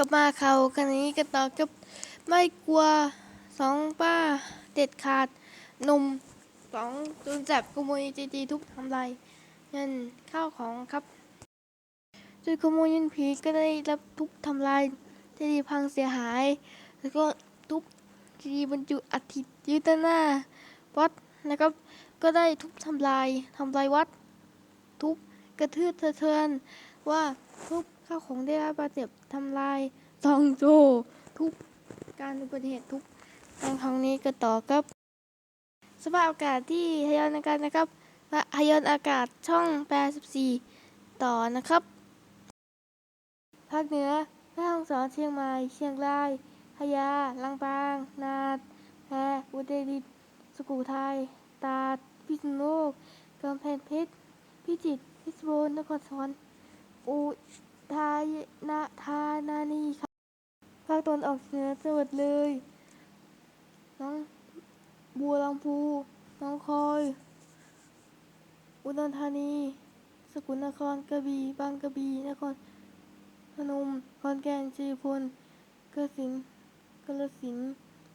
กลับมาเขาคันนี้กันต่อกับไม่กลัวสองป้าเด็ดขาดหนุ่มสองโดนจับขโมยจีจีทุบทำลายเงินข้าวของครับโดขโมยเงินผีก็ได้รับทุบทำลายจีจีพังเสียหาย แล้วก็ทุบจีจีบรรจุอัฐิยืดหน้าวัดนะครับ ก็ได้ทุบทำลายทำลายวัด ทุบกระทืบสะเทือนว่า ทุบข้าวของได้รับบาดเจ็บทำลายซองโจ ทุบการอุบัติเหตุทุบการครั้งนี้ก็ต่อครับ สภาพอากาศที่ฮยอนอากาศนะครับและฮยอนอากาศช่อง 84 ต่อนะครับ ภาคเหนือแม่ฮ่องสอนเชียงใหม่ เชียงราย พะยาลำปาง นาดแพร่อุตรดิตถ์สุโขทัยตาดพิษณุโลกกำแพงเพชร พิจิตร พิษณุโลกนครสวรรค์ อุทัยนาธานานีครับภาคตะวันออกเฉียงเหนือจังหวัดเลย น้องบัวลำพู น้องคอย อุดรธานี สกลนครกระบี่บางกระบี่นครพนมขอนแก่นชัยภูมิกระสินกาฬสิน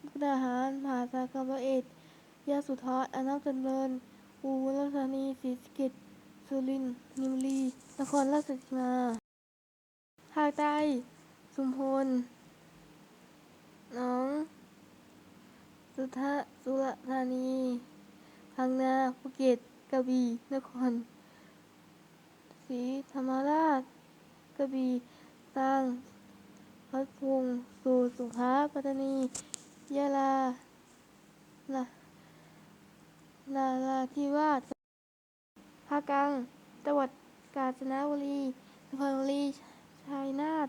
มุกดาหาร มหาสารคามร้อยเอ็ดยะสุทรอนันตเจริญอุบลราชธานีศรีสะเกษสุรินทร์นิมรี นครราชสีมาภาคใต้ชุมพลหนอง สุทะสุรธานีพังงาภูเก็ตกระบี่นครศรีธรรมราชกระบี่ตรังพัทลุงสู่สงขาปัตตานียะลาละนาราธิวาสภาคกลางจังหวัด กาญจนบุรีสุพรรณบุรี ชัยนาท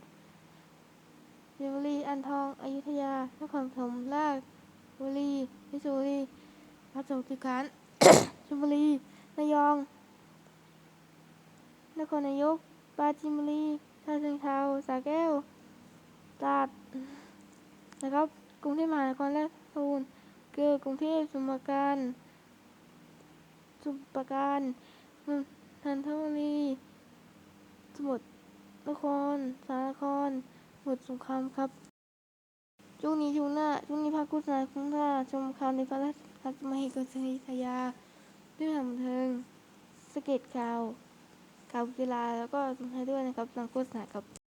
สิงห์บุรี อ่างทอง อยุธยา นครปฐมราชบุรีพชรบุรีประจวบคีรีขันธ์ ชลบุรี ระยอง นครนายก ปราจีนบุรีชาเชิงเทราสระแก้ว ตราด นะครับ กรุงเทพมหานครและปูนเกือกรุงเทพสมุทรปราการสมุทรปราการ นนทบุรีสมุทรนครสารครสมุทรสงครามครับช่วงนี้ช่วงหน้าช่วงนี้ภาคโฆษณาคุ้มค่าชมข่าวในพระราชพัฒมหิกสิทยาด้วยความบันเทิงสเก็ตข่าวข่าวกีฬาแล้วก็สมทัยด้วยนะครับหลังโฆษณาครับ